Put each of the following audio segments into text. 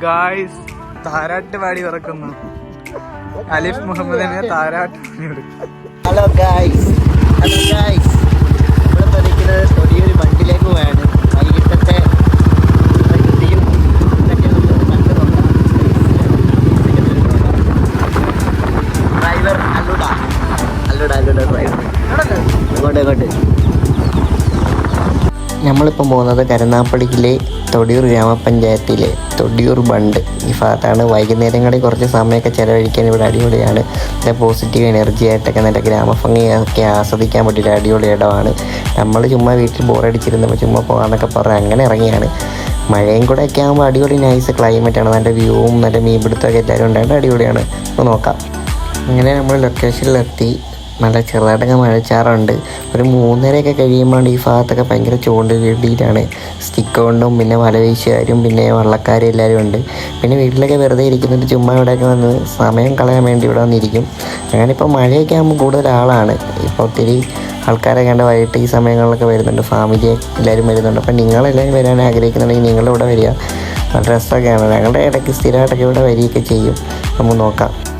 Guys താരാട്ട് പാടി ഇറക്കുന്നു അലിഫ് മുഹമ്മദിനെ താരാട്ട് പാടി ഹലോ ഗായ്സ് ഹലോ ഗായ്സ് ഇവിടെ പഠിക്കുന്നത് ചെറിയൊരു വണ്ടിയിലേക്ക് നമ്മളിപ്പം പോകുന്നത് കരുനാപ്പള്ളിയിലെ തൊടിയൂർ ഗ്രാമപഞ്ചായത്തിലെ തൊടിയൂർ ബണ്ട്. ഈ ഭാഗത്താണ് വൈകുന്നേരങ്ങളിൽ കുറച്ച് സമയമൊക്കെ ചിലവഴിക്കാൻ ഇവിടെ അടിപൊളിയാണ്. നല്ല പോസിറ്റീവ് എനർജി ആയിട്ടൊക്കെ നല്ല ഗ്രാമഭംഗിയൊക്കെ ആസ്വദിക്കാൻ പറ്റിയൊരു അടിപൊളി ഇടമാണ്. നമ്മൾ ചുമ്മാ വീട്ടിൽ ബോറടിച്ചിരുന്നപ്പോൾ ചുമ്മാ പോകാമെന്നൊക്കെ പറഞ്ഞ് അങ്ങനെ ഇറങ്ങിയാണ്. മഴയും കൂടെ ഒക്കെ ആകുമ്പോൾ അടിപൊളി നൈസ് ക്ലൈമറ്റാണ് നല്ല വ്യൂവും നല്ല മീൻപിടുത്തമൊക്കെ എല്ലാവരും ഉണ്ടായിട്ട് അടിപൊളിയാണ്. അപ്പോൾ നോക്കാം. അങ്ങനെ നമ്മൾ ലൊക്കേഷനിലെത്തി നല്ല ചെറുതായിട്ടൊക്കെ മഴച്ചാറുണ്ട് ഒരു മൂന്നരയൊക്കെ കഴിയുമ്പോൾ ഈ ഭാഗത്തൊക്കെ ഭയങ്കര ചൂണ്ട് കിട്ടിയിട്ടാണ് സ്റ്റിക്ക് കൊണ്ടും പിന്നെ വല വീശുകാരും പിന്നെ വള്ളക്കാരും എല്ലാവരും ഉണ്ട്. പിന്നെ വീട്ടിലൊക്കെ വെറുതെ ഇരിക്കുന്നുണ്ട് ചുമ്മാ ഇവിടെയൊക്കെ വന്ന് സമയം കളയാൻ വേണ്ടി ഇവിടെ വന്നിരിക്കും. അങ്ങനെ ഇപ്പോൾ മഴയൊക്കെ ആകുമ്പോൾ കൂടുതൽ ആളാണ്. ഇപ്പോൾ ഒത്തിരി ആൾക്കാരെ കണ്ട് വൈകിട്ട് ഈ സമയങ്ങളിലൊക്കെ വരുന്നുണ്ട്. ഫാമിലി എല്ലാവരും വരുന്നുണ്ട്. അപ്പം നിങ്ങളെല്ലാവരും വരാൻ ആഗ്രഹിക്കുന്നുണ്ടെങ്കിൽ നിങ്ങളിവിടെ വരിക. നല്ല രസമൊക്കെയാണ്. ഞങ്ങളുടെ ഇടയ്ക്ക് സ്ഥിരമായിട്ടൊക്കെ ഇവിടെ വരികയൊക്കെ ചെയ്യും. നമുക്ക് നോക്കാം.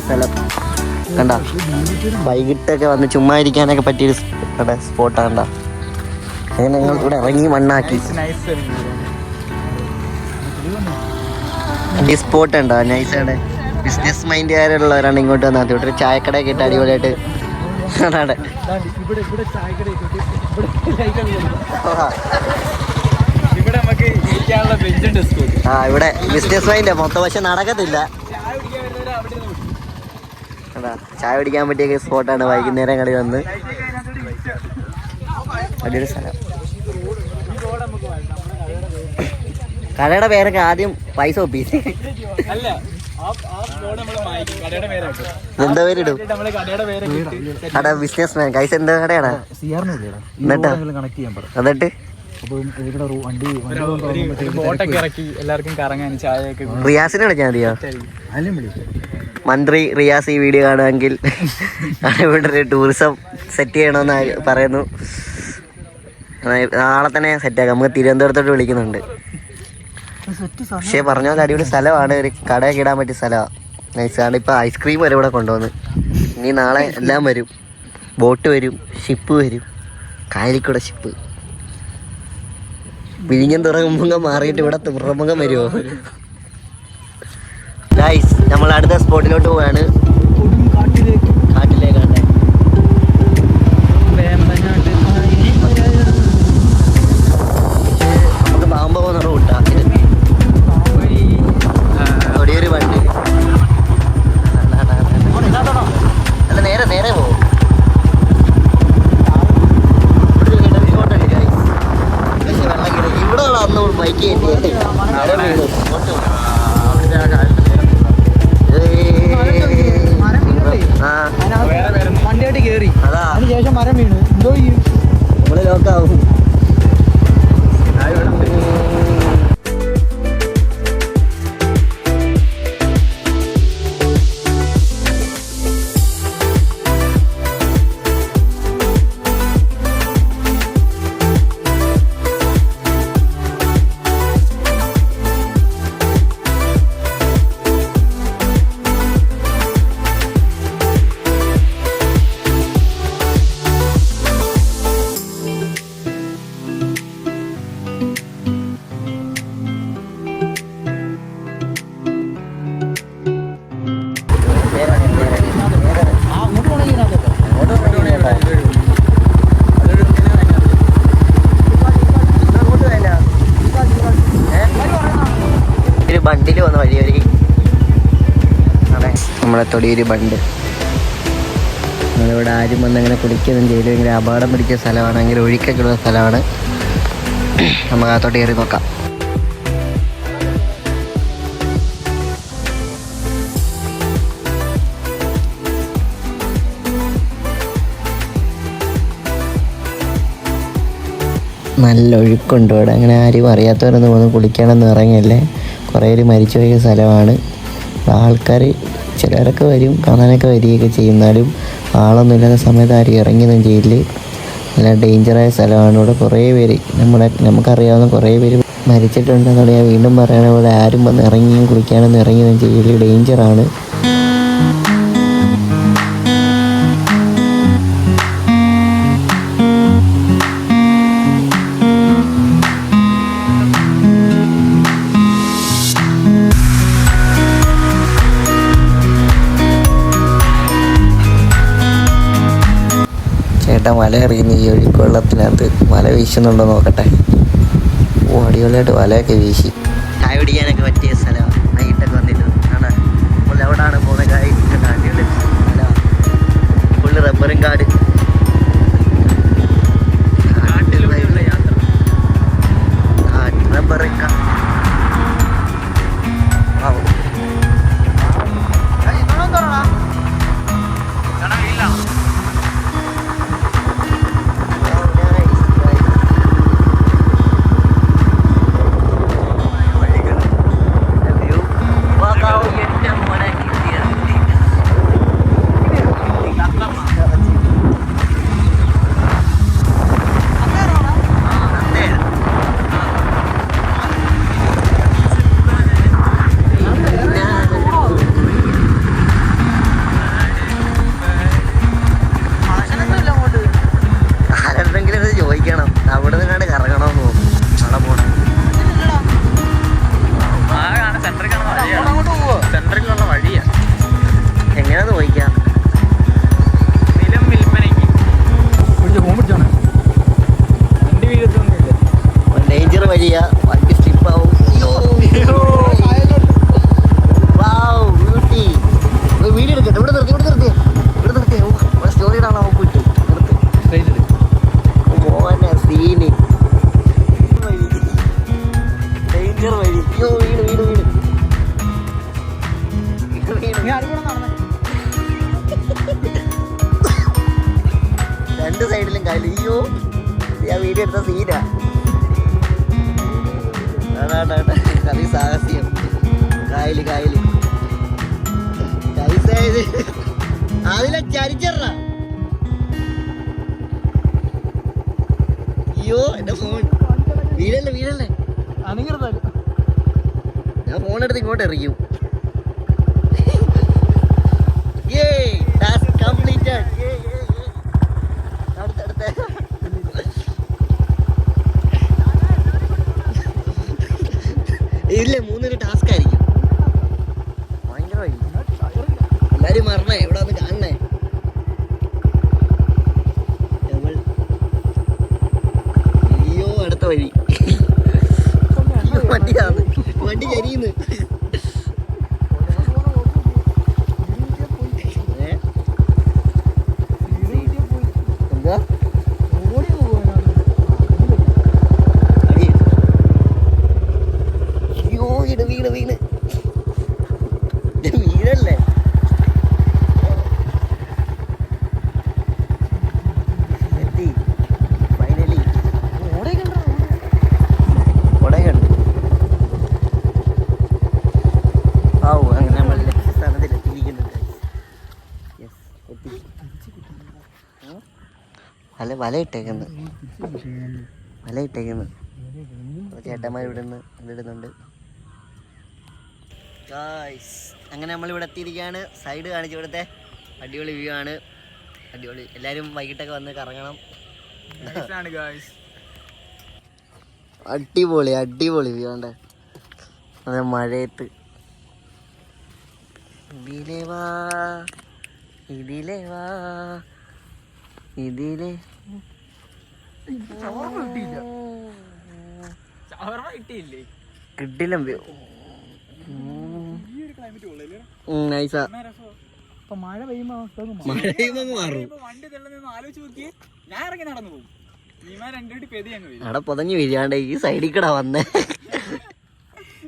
പൊളി സ്ഥലം കണ്ട? വൈകിട്ടൊക്കെ വന്ന് ചുമ്മാ ഇരിക്കാനൊക്കെ പറ്റിയൊരു കണ്ട സ്പോട്ടാണ് കണ്ട അങ്ങനെ ഞങ്ങൾ ഇവിടെ ഇറങ്ങി മണ്ണാക്കി. നൈസ് ഈ സ്പോട്ട് ഉണ്ടോ നൈസാണ് ബിസിനസ് മൈൻഡുകാരുള്ളവരാണ് ഇങ്ങോട്ട് വന്നാൽ ഇവിടെ ഒരു ചായക്കടയൊക്കെ ഇട്ട് അടിപൊളിയായിട്ട് അതാണ്. ഇവിടെ ഇവിടെ ഇവിടെ ആ ഇവിടെ ബിസിനസ് മൈൻഡ് മൊത്തം പക്ഷെ നടക്കത്തില്ല ചായ കുടിക്കാൻ വരുന്നവരെ അവിടെ ഇരുന്ന് കുടിക്കും. അതാ ചായ കുടിക്കാൻ പറ്റിയ സ്പോട്ടാണ്. വൈകുന്നേരം കളി വന്ന്. അടിയൊരു സ്ഥലം. കടയുടെ പേരൊക്കെ ആദ്യം പൈസ ഒപ്പിച്ച്. എന്താ പേരിടും? കട ബിസിനസ് മാൻ കൈസ് എന്താ കടയാണ് എന്നിട്ട്? എന്നിട്ട്? റിയാസിനെ വിളിച്ചാൽ മതിയോ? മന്ത്രി റിയാസ് ഈ വീഡിയോ കാണുമെങ്കിൽ ഇവിടെ ഒരു ടൂറിസം സെറ്റ് ചെയ്യണമെന്ന് പറയുന്നു. നാളെ തന്നെ സെറ്റാക്കാം നമുക്ക് തിരുവനന്തപുരത്തോട്ട് വിളിക്കുന്നുണ്ട്. പക്ഷേ പറഞ്ഞ പോലെ അടിപൊളി സ്ഥലമാണ്. ഒരു കടയൊക്കെ ഇടാൻ പറ്റിയ സ്ഥലമാണ് നൈസാണ് ഇപ്പോൾ ഐസ്ക്രീം വരെ ഇവിടെ കൊണ്ടുവന്ന്. ഇനി നാളെ എല്ലാം വരും. ബോട്ട് വരും. ഷിപ്പ് വരും. കായലിക്കൂടെ ഷിപ്പ് വിഴിഞ്ഞം തുറമുഖം മാറിയിട്ട് ഇവിടെ തുറമുഖം വരുമോ ഗൈസ് നമ്മൾ അടുത്ത സ്പോട്ടിലോട്ട് പോവാണ്. കാട്ടിലേക്കാണ് അതാ. അതിനുശേഷം മരം വീണ്. നമ്മളെ തൊടിയൂര് ബണ്ട് നമ്മളിവിടെ ആരും വന്നങ്ങനെ കുളിക്കൊന്നും ചെയ്യില്ല ഭയങ്കര അപകടം പിടിച്ച സ്ഥലമാണ്. ഭയങ്കര ഒഴുക്കൊക്കെ ഉള്ള സ്ഥലമാണ്. നമുക്ക് അകത്തോട്ട് കയറി നോക്കാം. നല്ല ഒഴുക്കുണ്ട് ഇവിടെ. അങ്ങനെ ആരും അറിയാത്തവരൊന്നും വന്ന് കുളിക്കണമെന്ന് ഇറങ്ങിയല്ലേ കുറേ പേര് മരിച്ചുപോയ സ്ഥലമാണ്. ആൾക്കാർ ചിലരൊക്കെ വരും കാണാനൊക്കെ വരികയൊക്കെ ചെയ്യുന്നാലും ആളൊന്നും ഇല്ലാത്ത സമയത്ത് ആരും ഇറങ്ങിയൊന്നും ചെയ്യില്ല. നല്ല ഡേഞ്ചറായ സ്ഥലമാണ് ഇവിടെ കുറേ പേര്. നമ്മുടെ നമുക്കറിയാവുന്ന കുറേ പേര് മരിച്ചിട്ടുണ്ടെന്നുള്ള ഞാൻ വീണ്ടും പറയണ ഇവിടെ ആരും വന്ന് ഇറങ്ങിയും കുളിക്കാനൊന്നും ഇറങ്ങിയൊന്നും ചെയ്യില്ല. ഡേഞ്ചറാണ് ചേട്ടൻ വല എറിയുന്ന. ഈ ഒഴുക്കുവെള്ളത്തിനകത്ത് മല വീശുന്നുണ്ടോ നോക്കട്ടെ. ഓ അടിപൊളിയായിട്ട് വലയൊക്കെ വീശി. ചായ പിടിക്കാനൊക്കെ പറ്റിയ സ്ഥലമാണ് വൈകിട്ടൊക്കെ വന്നിട്ട് ആണ് അപ്പോൾ എവിടാണ് പോകുന്ന കായ് അടിപൊളി ഫുള്ള് റബ്ബറും കാട്. അവിടെ നിന്നാണ് അയ്യോ ഞാൻ വീഡിയോ എടുത്ത സീനാ. അതാണ്ടാ കറി സാഹസ്യം കായൽ കായൽ. കൈസായത് അതിലെ ചരിച്ചറ അയ്യോ എന്റെ ഫോൺ. വീടല്ലേ വീടല്ലേ അനങ്ങരുതാലും ഞാൻ ഫോൺ എടുത്ത് ഇങ്ങോട്ട് എറിയും. Yay, task completed. Yay, yay, yay. അടുത്ത, അടുത്ത. ഇല്ല മൂന്നൊരു ടാസ്ക് ആയിരിക്കും. എല്ലാരും മറന്നേ ഇവിടെ വന്ന് കാണണേ? അയ്യോ അടുത്ത വഴി. വണ്ടിയാണ്. വണ്ടി കരിയുന്നു. ഏ? എന്താ? വല വലയിട്ടേക്കുന്നു. വല ഇട്ടേക്കുന്നു അപ്പോൾ ചേട്ടന്മാർ ഇവിടെ നിന്ന് കണ്ടിടുന്നുണ്ട് അങ്ങനെ നമ്മൾ ഇവിടെ എത്തിയിരിക്കുകയാണ്. സൈഡ് കാണിച്ചു ഇവിടുത്തെ അടിപൊളി വ്യൂ ആണ്. അടിപൊളി. എല്ലാവരും വൈകിട്ടൊക്കെ വന്ന് കറങ്ങണം. അടിപൊളി അടിപൊളി വ്യൂ ഉണ്ട് അതെ മഴയത്ത്. ഇതിലേ വാ ഇതിലേ വാ ഇതിലെ കിട്ടില്ല നൈസാ മഴ പെയ്യുമ്പോ മാറും. മഴ പെയ്യുമ്പോ മാറും. വണ്ടി തെള്ളുന്ന ആലോചിച്ച് നോക്കിയേ ഞാൻ ഇറങ്ങി നടന്നു പോകും. അവിടെ പൊതഞ്ഞു വീഴാണ്ട് ഈ സൈഡിൽ കൂടെ വന്നേ.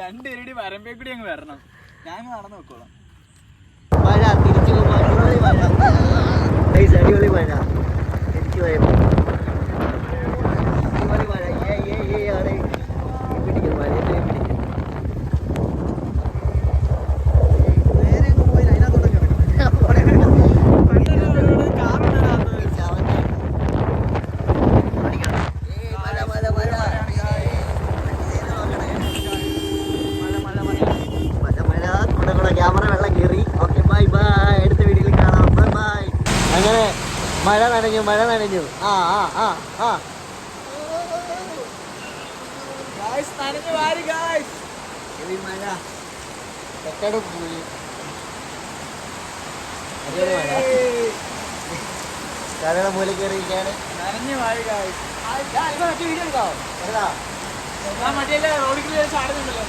രണ്ടുപേരുടെ വരമ്പേ കൂടി അങ്ങ് വരണം. ഞാൻ നടന്നു നോക്കോളാം മഴ തിരിച്ചു അടിപൊളി മഴ. ગયો એ നനഞ്ഞു മഴ നനഞ്ഞു. ആ ആ ആ ആ. നനഞ്ഞു വാരി ഗായ്സ് മഴ. പെട്ടടും പോയി. കരയുടെ മൂലം കയറിയിരിക്കാണ് നനഞ്ഞു വാരി ഗായ്സ് ഏതാ ഞാൻ മറ്റേ റോഡിൽ ചാടുന്നുണ്ടല്ലോ.